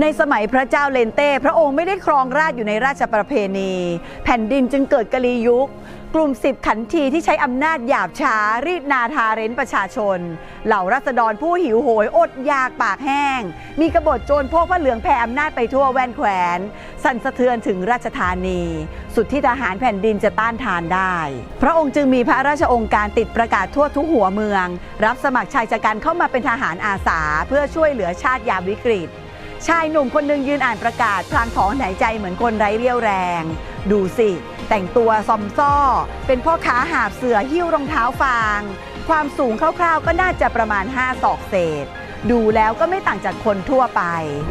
ในสมัยพระเจ้าเลนเต้ พระองค์ไม่ได้ครองราชอยู่ในราชประเพณี แผ่นดินจึงเกิดกะลียุค กลุ่มสิบขันทีที่ใช้อำนาจหยาบช้า รีดนาทาเร้นประชาชน เหล่ารัษฎรผู้หิวโหยอดอยากปากแห้ง มีกบฏโจรพวกพระเหลืองแผ่อำนาจไปทั่วแว่นแขวน สั่นสะเทือนถึงราชธานี สุดที่ทหารแผ่นดินจะต้านทานได้ พระองค์จึงมีพระราชองค์การติดประกาศทั่วทุกหัวเมือง รับสมัครชายชะกันเข้ามาเป็นทหารอาสา เพื่อช่วยเหลือชาติยามวิกฤต ชายหนุ่มคนหนึ่งยืนอ่านประกาศพลางถอนหายใจเหมือนคนไร้เรี่ยวแรง ดูสิ แต่งตัวซอมซ่อ เป็นพ่อค้าหาบเสือหิ้วรองเท้าฟาง ความสูงคร่าวๆ ก็น่าจะประมาณ 5 ศอกเศษ ดูแล้วก็ไม่ต่างจากคนทั่วไป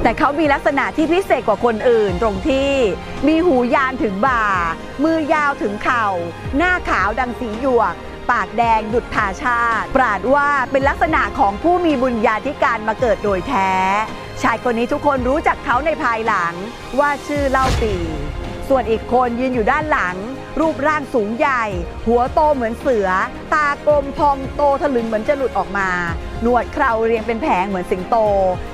แต่เขามีลักษณะที่พิเศษกว่าคนอื่นตรงที่ มีหูยานถึงบ่า มือยาวถึงเข่า หน้าขาวดังสีหยวกปากแดงดุดทาชาติ ปราดว่าเป็นลักษณะของผู้มีบุญญาธิการมาเกิดโดยแท้ ชายคนนี้ทุกคนรู้จักเขาในภายหลังว่าชื่อเล่าปี ส่วนอีกคนยืนอยู่ด้านหลัง รูปร่างสูงใหญ่ หัวโตเหมือนเสือ ตากลมพองโตทะลึงเหมือนจะหลุดออกมา หนวดเคราเรียงเป็นแผงเหมือนสิงโต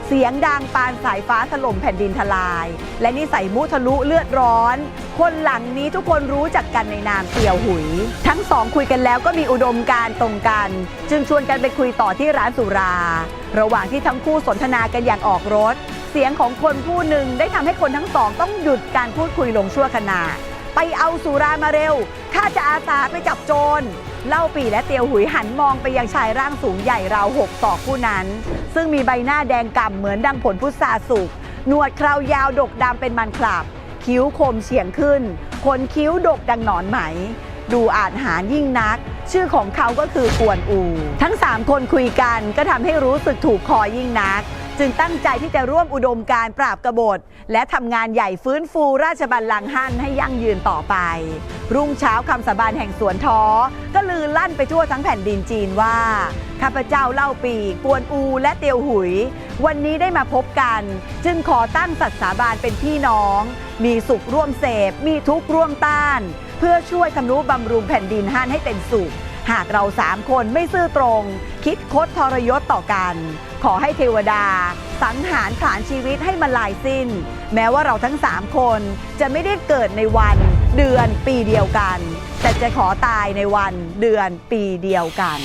เสียงดังปานสายฟ้าถล่มแผ่นดินทลาย และนิสัยมุทะลุเลือดร้อน คนหลังนี้ทุกคนรู้จักกันในนามเตียวหุย ทั้งสองคุยกันแล้วก็มีอุดมการตรงกัน จึงชวนกันไปคุยต่อที่ร้านสุรา ระหว่างที่ทั้งคู่สนทนากันอย่างออกรถ เสียงของคนผู้หนึ่งได้ทำให้คนทั้งสอง ต้องหยุดการพูดคุยลงชั่วขณะ ไปเอาสุรามาเร็ว ข้าจะอาสาไปจับโจร เล่าปีและเตียวหุยหันมองไปยังชายร่างสูงใหญ่ราวหกศอกผู้นั้น ซึ่งมีใบหน้าแดงก่ำเหมือนดังผลพุทราสุก หนวดเคราวยาวดกดำเป็นมันคลับ คิ้วคมเฉียงขึ้น ขนคิ้วดกดังหนอนไหม ดูอาจหารยิ่งนัก ชื่อของเขาก็คือกวนอู ทั้ง3คนคุยกันก็ทำให้รู้สึกถูกคอยิ่งนัก จึงตั้งใจที่จะร่วมอุดมการปราบกบฏ และทำงานใหญ่ฟื้นฟูราชบัลลังก์ฮั่นให้ยั่งยืนต่อไป รุ่งเช้าคำสาบานแห่งสวนท้อ ก็ลือลั่นไปทั่วทั้งแผ่นดินจีนว่า ข้าพเจ้าเล่าปีกวนอูและเตียวหุย วันนี้ได้มาพบกัน จึงขอตั้งสัตสาบานเป็นพี่น้อง มีสุขร่วมเสพ มีทุกข์ร่วมต้าน เพื่อช่วยทำนุบำรุงแผ่นดินฮั่นให้เป็นสุข หากเราสามคนไม่ซื่อตรง คิดคดทรยศต่อกัน ขอให้เทวดา สังหารผลาญชีวิตให้มันลายสิ้น แม้ว่าเราทั้งสามคนจะไม่ได้เกิดในวันเดือนปีเดียวกัน แต่จะขอตายในวันเดือนปีเดียวกัน